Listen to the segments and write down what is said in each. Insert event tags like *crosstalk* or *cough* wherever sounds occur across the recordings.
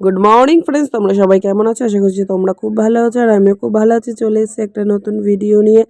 Good morning friends তোমরা সবাই কেমন আছো? আশা করছি তোমরা খুব ভালো আছো আর আমিও খুব ভালো আছি। চলে এসেছি একটা নতুন ভিডিও নিয়ে।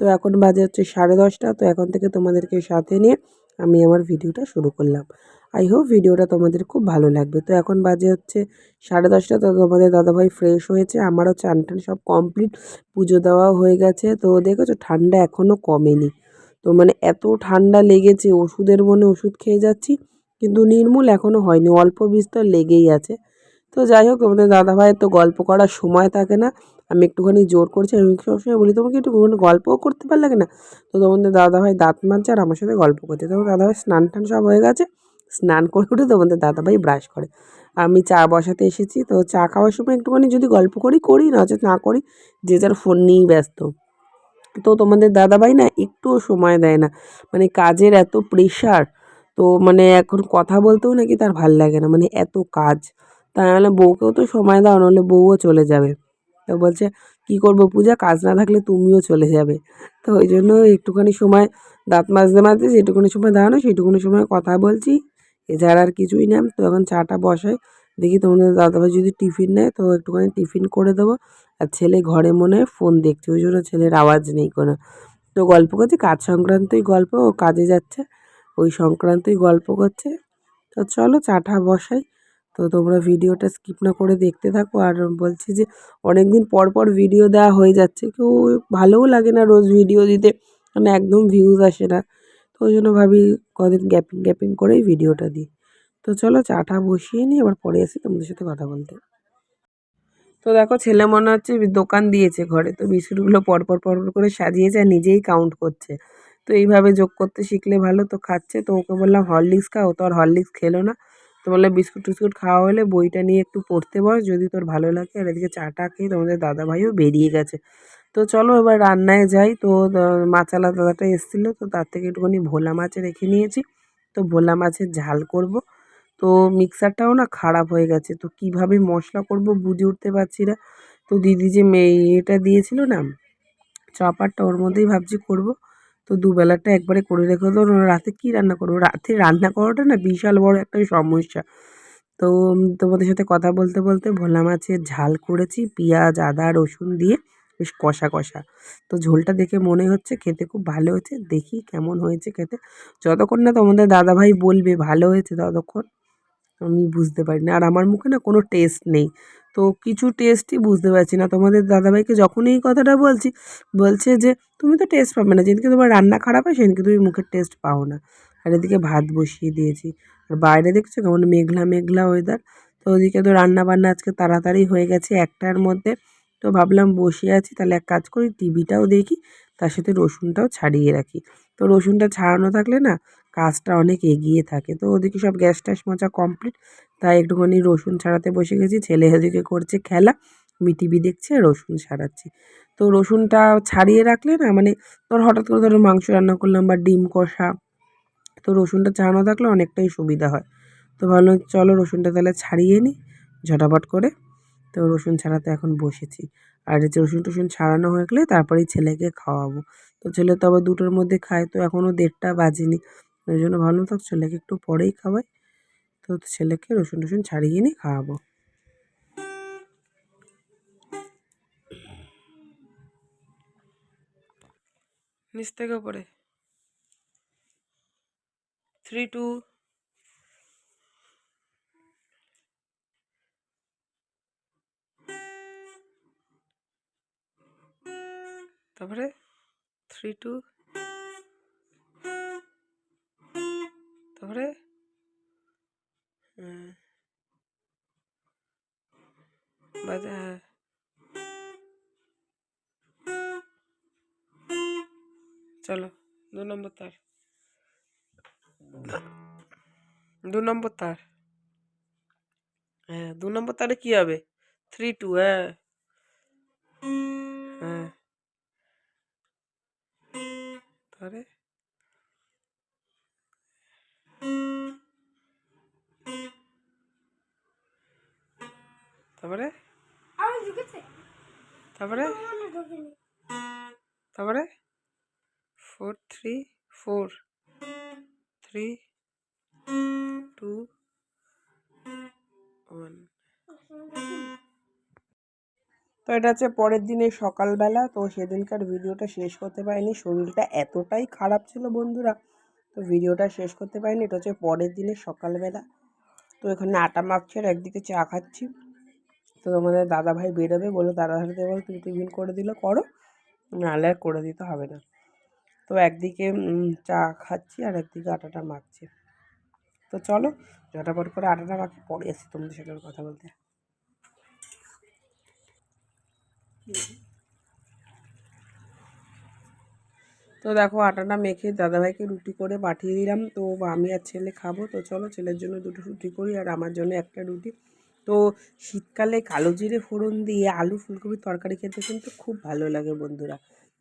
তো এখন বাজে হচ্ছে সাড়ে দশটা। তো এখন থেকে তোমাদেরকে সাথে নিয়ে আমি আমার ভিডিওটা শুরু করলাম। আই হোপ ভিডিওটা তোমাদের খুব ভালো লাগবে। তো এখন বাজে হচ্ছে সাড়ে দশটা। তো তোমাদের দাদাভাই ফ্রেশ হয়েছে। আমারও চান টান সব কমপ্লিট পুজো দেওয়াও হয়ে গেছে। তো দেখেছ, ঠান্ডা এখনও কমেনি। তো মানে এত ঠান্ডা লেগেছে, ওষুধের মনে ওষুধ খেয়ে যাচ্ছি। কিন্তু নির্মূল এখনও হয়নি। অল্প বিস্তর লেগেই আছে। তো যাই হোক তোমাদের দাদাভাইয়ের তো গল্প করার সময় থাকে না। আমি একটুখানি জোর করছি, আমি সবসময় বলি, তোমাকে একটু গল্পও করতে পারলে না? তো তোমাদের দাদাভাই দাঁত মাজছে আর আমার সাথে গল্প করছে। তোমার দাদাভাই স্নান টান সব হয়ে গেছে? স্নান করে উঠে তোমাদের দাদাভাই ব্রাশ করে। আমি চা বসাতে এসেছি, তো চা খাওয়ার সময় একটুখানি যদি গল্প করি করি, নচেত না করি, যে যার ফোন নিয়েই ব্যস্ত। তো তোমাদের দাদাভাই না একটুও সময় দেয় না। মানে কাজের এত প্রেশার তো মানে এখন কথা বলতেও নাকি তার ভালো লাগে না। মানে এত কাজ। আমি বললাম বউকেও তো সময় দাও, নাহলে বউও চলে যাবে। তো বলছে, কী করব পূজা? কাজ না থাকলে তুমিও চলে যাবে। তো ওই জন্য একটুখানি সময় দাঁত মাজতে মাজতে যেটুকুনি সময় দাঁড়ানো সেইটুকুনি সময় কথা বলছি। এছাড়া আর কিছুই না। তো এখন চাটা বসাই। দেখি তোমাদের দাদাভাই যদি টিফিন নেয়, তো একটুখানি টিফিন করে দেবো। আর ছেলে ঘরে মনে ফোন দেখছে। ওই জন্য ছেলের আওয়াজ নেই কোনো। তো গল্প করছি, কাজ সংক্রান্তই গল্প, ও কাজে যাচ্ছে। ওই সংক্রান্তই গল্প করছে। তো চলো চাটা বসাই। তো তোমরা ভিডিওটা স্কিপ না করে দেখতে থাকো। আর বলছি যে অনেক দিন পর পর ভিডিও দেওয়া হয়ে যাচ্ছে। কেউ ভালোও লাগে না রোজ ভিডিও দিতে মানে একদম ভিউজ আসে না। তো ওই জন্য ভাবি কদিন গ্যাপিং গ্যাপিং করেই ভিডিওটা দিই। তো চলো চাটা বসিয়ে নিই, এবার পরে আসি তোমাদের সাথে কথা বলতে। তো দেখো, ছেলে মনে হচ্ছে দোকান দিয়েছে ঘরে। তো বিস্কুটগুলো পরপর পরপর করে সাজিয়েছে আর নিজেই কাউন্ট করছে। তো এইভাবে যোগ করতে শিখলে ভালো। তো খাচ্ছে, তো ওকে বললাম হরলিক্স খাও। তো আর হরলিক্স খেলো না। তো বললাম বিস্কুট টিস্কুট খাওয়া হলে বইটা নিয়ে একটু পড়তে বস, যদি তোর ভালো লাগে। আর এদিকে চাটা খেয়ে তোমাদের দাদাভাইও বেরিয়ে গেছে। তো চলো এবার রান্নায় যাই। তো মাছালা দাদাটা এসেছিল, তো তার থেকে একটুখানি ভোলা মাছ রেখে নিয়েছি। তো ভোলা মাছের ঝাল করব। তো মিক্সারটাও না খারাপ হয়ে গেছে। তো কীভাবে মশলা করব বুঝে উঠতে পারছি না। তো দিদি যে এটা দিয়েছিল না, চপারটা ওর মধ্যেই ভাবছি করব। তো দুবেলাটা একবারে করে রেখে তো রাতে কী রান্না করব? রাতে রান্না করাটা না বিশাল বড় একটা সমস্যা। তো তোমাদের সাথে কথা বলতে বলতে ভোলা মাছের ঝাল করেছি, পেঁয়াজ, আদা, রসুন দিয়ে বেশ কষা কষা। তো ঝোলটা দেখে মনে হচ্ছে খেতে খুব ভালো হয়েছে। দেখি কেমন হয়েছে খেতে। যতক্ষণ না তোমাদের দাদাভাই বলবে ভালো হয়েছে, ততক্ষণ আমি বুঝতে পারি না আর আমার মুখে না কোনো টেস্ট নেই। তো কিছু টেস্টই বুঝতে পারছি না। তোমাদের দাদাভাইকে যখনই এই কথাটা বলছি, বলছে যে, তুমি তো টেস্ট পাবে না, যেদিনকে তোমার রান্না খারাপ হয়, সেদিনকে তুমি মুখের টেস্ট পাও না। আর এদিকে ভাত বসিয়ে দিয়েছি। আর বাইরে দেখছ কেমন মেঘলা মেঘলা ওয়েদার তো ওদিকে তো রান্না বান্না আজকে তাড়াতাড়ি হয়ে গেছে একটার মধ্যে। তো ভাবলাম বসে আছি, তাহলে এক কাজ করি টিভিটাও দেখি, তার সাথে রসুনটাও ছাড়িয়ে রাখি। তো রসুনটা ছাড়ানো থাকলে না কাজটা অনেক এগিয়ে থাকে। তো ওদিকে সব গ্যাস ট্যাস মোচা কমপ্লিট। তাই একটুখানি রসুন ছাড়াতে বসে গেছি। ছেলে ওদিকে করছে খেলা। আমি টিভি দেখছি আর রসুন ছাড়াচ্ছি। তো রসুনটা ছাড়িয়ে রাখলে না মানে ধর হঠাৎ করে ধরো মাংস রান্না করলাম বা ডিম কষা, তো রসুনটা ছাড়ানো থাকলে অনেকটাই সুবিধা হয়। তো ভাবলাম চলো রসুনটা তাহলে ছাড়িয়ে নিই, ঝটাপট করে। তো রসুন ছাড়াতে এখন বসেছি। আর যে রসুন টসুন ছাড়ানো হয়ে গেলে তারপরেই ছেলেকে খাওয়াবো। তো ছেলে তো আবার দুটোর মধ্যে খায়, তো এখনও দেড়টা বাজেনি। ওই জন্য ভাবলাম থাক, ছেলেকে একটু পরেই খাওয়াই। তো ছেলেকে রসুন টসুন ছাড়িয়ে নিয়ে খাওয়াবো। নিচ থেকে পরে থ্রি টু তারপরে থ্রি টু বাজে হ্যাঁ চলো দু নম্বর তার দু নম্বর তার হ্যাঁ দু নম্বর তারে কী হবে থ্রি টু হ্যাঁ হ্যাঁ তাহলে তারপরে তারপরে? তারপরে? Four three four three two one তো এটা হচ্ছে পরের দিনে সকালবেলা। তো সেদিনকার ভিডিওটা শেষ করতে পারিনি। শরীরটা এতটাই খারাপ ছিল বন্ধুরা। তো ভিডিওটা শেষ করতে পারিনি। এটা হচ্ছে পরের দিনের সকালবেলা। তো এখানে আটা মাখছি আর একদিকে চা খাচ্ছি। তো আমাদের দাদা ভাই বেরোবে বলে দাদা ভাইকে বলো তুমি টিফিন করে দিলে, করো। নাহলে আর করে দিতে হবে না। তো একদিকে চা খাচ্ছি আর একদিকে আটাটা মাখছি। তো চলো, ঝটাপট করে আটাটা মাখি, পরে আসি তোমাদের সাথে কথা বলতে। তো দেখো, আটাটা মেখে দাদাভাইকে রুটি করে পাঠিয়ে দিলাম। তো আমি আর ছেলে খাব। তো চলো, ছেলের জন্য দুটো রুটি করি আর আমার জন্য একটা রুটি। তো শীতকালে কালো জিরে ফোড়ন দিয়ে আলু ফুলকপির তরকারি খেতে কিন্তু খুব ভালো লাগে বন্ধুরা।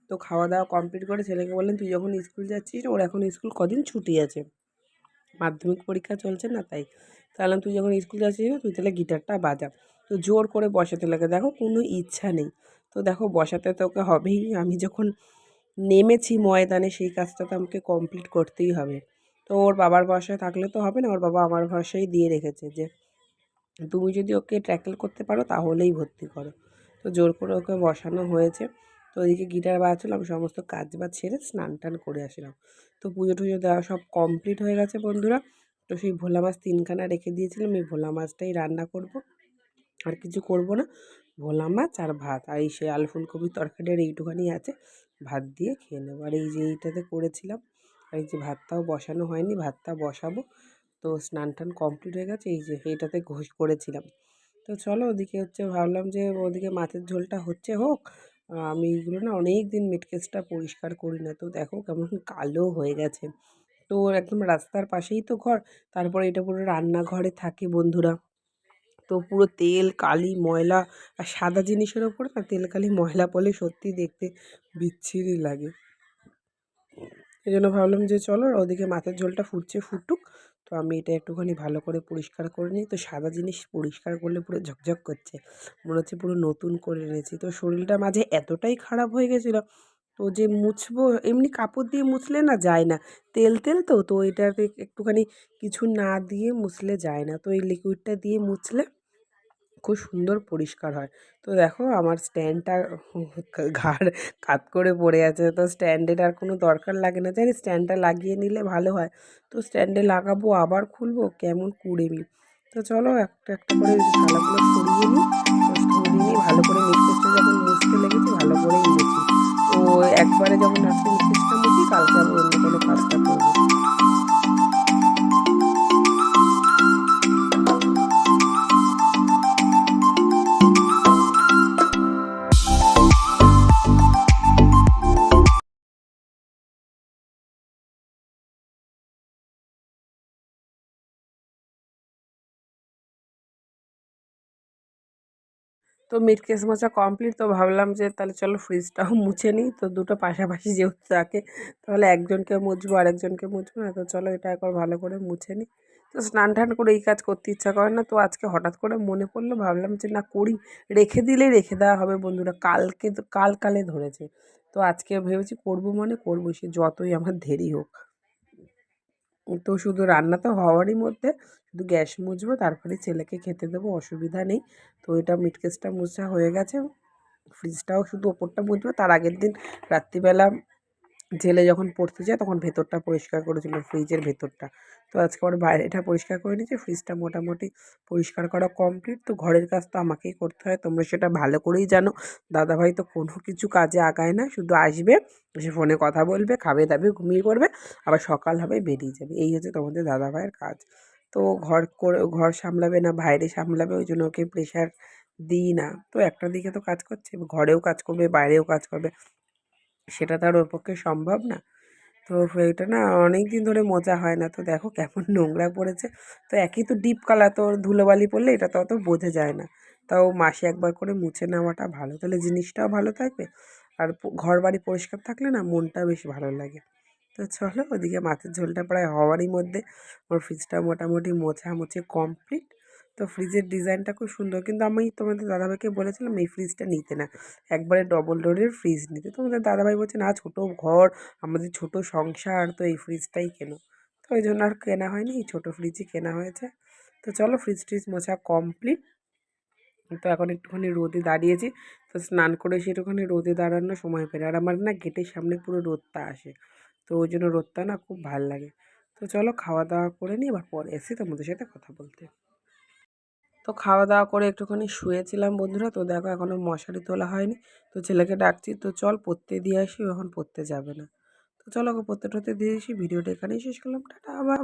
তো খাওয়া দাওয়া কমপ্লিট করে ছেলেকে বললেন, তুই যখন স্কুল যাচ্ছিস, ওর এখন স্কুল কদিন ছুটি আছে? মাধ্যমিক পরীক্ষা চলছে না তাই? তাহলে তুই যখন স্কুল যাচ্ছিস না, তুই তাহলে গিটারটা বাজা। তো জোর করে বসাতে লাগে। দেখো, কোনো ইচ্ছা নেই। তো দেখো, বসাতে তো ওকে হবেই। আমি যখন নেমেছি ময়দানে, সেই কাজটা তো আমাকে কমপ্লিট করতেই হবে। তো ওর বাবার ভরসায় থাকলে তো হবে না, ওর বাবা আমার ভরসায় দিয়ে রেখেছে যে তুমি যদি ওকে ট্যাকেল করতে পারো, তাহলেই ভর্তি করো। তো জোর করে ওকে বসানো হয়েছে। তো ওইদিকে গিটার বাজাচ্ছিলাম, সমস্ত কাজ বাজ ছেড়ে স্নান টান করে আসলাম। তো পুজো টুজো দেওয়া সব কমপ্লিট হয়ে গেছে বন্ধুরা। তো সেই ভোলা মাছ তিনখানা রেখে দিয়েছিলাম, এই ভোলা মাছটাই রান্না করব। আর কিছু করব না, ভোলা মাছ আর ভাত। আর এই সে আলু ফুলকপির তরকারি আর এইটুখানি আছে, ভাত দিয়ে খেয়ে নেব। আর এই যে এইটাতে করেছিলাম, আর এই যে ভাতটাও বসানো হয়নি, ভাতটা বসাবো। তো স্নান টান কমপ্লিট হয়ে গেছে, এই যে এইটাতে ঘোষ করেছিলাম। তো চলো ওদিকে হচ্ছে ভাবলাম যে ওদিকে মাছের ঝোলটা হচ্ছে হোক আমি এইগুলো না অনেক দিন মেটকেসটা পরিষ্কার করি না। তো দেখো কেমন কালো হয়ে গেছে। তো একদম রাস্তার পাশেই তো ঘর, তারপরে এটা পুরো রান্নাঘরে থাকে বন্ধুরা। তো পুরো তেল, কালি, ময়লা আর সাদা জিনিসের ওপরে না তেল, কালি, ময়লা পড়লে সত্যি দেখতে বিচ্ছিরি লাগে। এই জন্য ভাবলাম যে চলো ওদিকে মাছের ঝোলটা ফুটছে, ফুটুক। তো আমি এটা একটুখানি ভালো করে পরিষ্কার করে নিই। তো সাদা জিনিস পরিষ্কার করলে পুরো ঝকঝক করছে। মনে হচ্ছে পুরো নতুন করে এনেছি। তো শরীরটা মাঝে এতটাই খারাপ হয়ে গেছিল, তো যে মুছবো, এমনি কাপড় দিয়ে মুছলে না যায় না। তেল তেল তো তো এটাতে একটুখানি কিছু না দিয়ে মুছলে যায় না। তো এই লিকুইডটা দিয়ে মুছলে খুব সুন্দর পরিষ্কার হয়। তো দেখো আমার স্ট্যান্ডটা *laughs* ঘাড় কাত করে পড়ে আছে। তো স্ট্যান্ডের আর কোনো দরকার লাগে না। জানি স্ট্যান্ডটা লাগিয়ে নিলে ভালো হয়। তো স্ট্যান্ডে লাগাবো, আবার খুলবো, কেমন কুড়েমি। তো চলো একটা একটা করে থালাগুলো সরিয়ে নিই। তো মিট কেস মোছা কমপ্লিট তো ভাবলাম যে তাহলে চলো ফ্রিজটাও মুছে নিই। তো দুটো পাশাপাশি যেহেতু থাকে, তাহলে একজনকে মুছবো, আরেকজনকে মুছবো না, তো চলো এটা একবার ভালো করে মুছে নিই। তো স্নান টান করে এই কাজ করতে ইচ্ছা করে না, তো আজকে হঠাৎ করে মনে পড়ল, ভাবলাম যে না করি, রেখে দিলেই রেখে দেওয়া হবে বন্ধুরা, কালকে তো, কাল কালে ধরেছে। তো আজকে ভেবেছি করব মানে করব সে যতই আমার দেরি হোক। তো শুধু রান্না তো হওয়ারই মধ্যে শুধু গ্যাস মুছবো, তারপরে ছেলেকে খেতে দেবো, অসুবিধা নেই। তো এটা মিটকেসটা মোছা হয়ে গেছে। ফ্রিজটাও শুধু ওপরটা মুছবো, তার আগের দিন রাত্রিবেলা ছেলে যখন পড়তে যায় তখন ভেতরটা পরিষ্কার করেছিল ফ্রিজের ভেতরটা। তো আজকে আমার বাইরেটা পরিষ্কার করে নিয়েছি, ফ্রিজটা মোটামুটি পরিষ্কার করা কমপ্লিট তো ঘরের কাজ তো আমাকেই করতে হয়, তোমরা সেটা ভালো করেই জানো। দাদাভাই তো কোনো কিছু কাজে আগায় না, শুধু আসবে, এসে ফোনে কথা বলবে, খাবে দাবে, ঘুমিয়ে পড়বে, আবার সকাল হবে বেরিয়ে যাবে। এই হচ্ছে তোমাদের দাদাভাইয়ের কাজ। তো ঘর করে, ঘর সামলাবে না, বাইরে সামলাবে, ওই জন্য ওকে প্রেশার দিই না। তো একটা দিকে তো কাজ করছে, ঘরেও কাজ করবে, বাইরেও কাজ করবে। সেটা তো আর ওর পক্ষে সম্ভব না। তো এটা না অনেক দিন ধরে মোজা হয় না। তো দেখো কেমন নোংরা পড়েছে। তো একই তো ডিপ কালার তো ধুলোবালি পড়লে এটা তো অত বোঝা যায় না। তাও মাসে একবার করে মুছে নেওয়াটা ভালো। তাহলে জিনিসটাও ভালো থাকবে। আর ঘর বাড়ি পরিষ্কার থাকলে না মনটা বেশ ভালো লাগে। তো চলো ওদিকে মাছের ঝোলটা প্রায় হওয়ারই মধ্যে। ওর ফ্রিজটা মোটামুটি মোছামুছি কমপ্লিট তো ফ্রিজের ডিজাইনটা খুব সুন্দর। কিন্তু আমি তোমাদের দাদাভাইকে বলেছিলাম, এই ফ্রিজটা নিতে না। একবারে ডবল ডোরের ফ্রিজ নিতে। তোমাদের দাদাভাই বলছে, না, ছোটো ঘর, আমাদের ছোট সংসার, তো এই ফ্রিজটাই কেনো? তো ওই জন্য আর কেনা হয়নি, এই ছোটো ফ্রিজই কেনা হয়েছে। তো চলো ফ্রিজ ট্রিজ মোছা কমপ্লিট তো এখন একটুখানি রোদে দাঁড়িয়েছি। তো স্নান করে এসে একটুখানি রোদে দাঁড়ানোর সময় পেলে আর আমার না গেটের সামনে পুরো রোদটা আসে। তো ওই জন্য রোদটা না খুব ভালো লাগে। তো চলো খাওয়া দাওয়া করে নিই, এবার পরে এসে তোমাদের সাথে কথা বলতে। তো খাওয়া দাওয়া করে একটুখানি শুয়েছিলাম বন্ধুরা। তো দেখো এখনও মশারি তোলা হয়নি। তো ছেলেকে ডাকছি, তো চল পড়তে দিয়ে আসি এখন পড়তে যাবে না। তো চলো ওকে পড়তে টড়তে দিয়ে আসি, ভিডিওটা এখানেই শেষ করলাম। টাটা আবার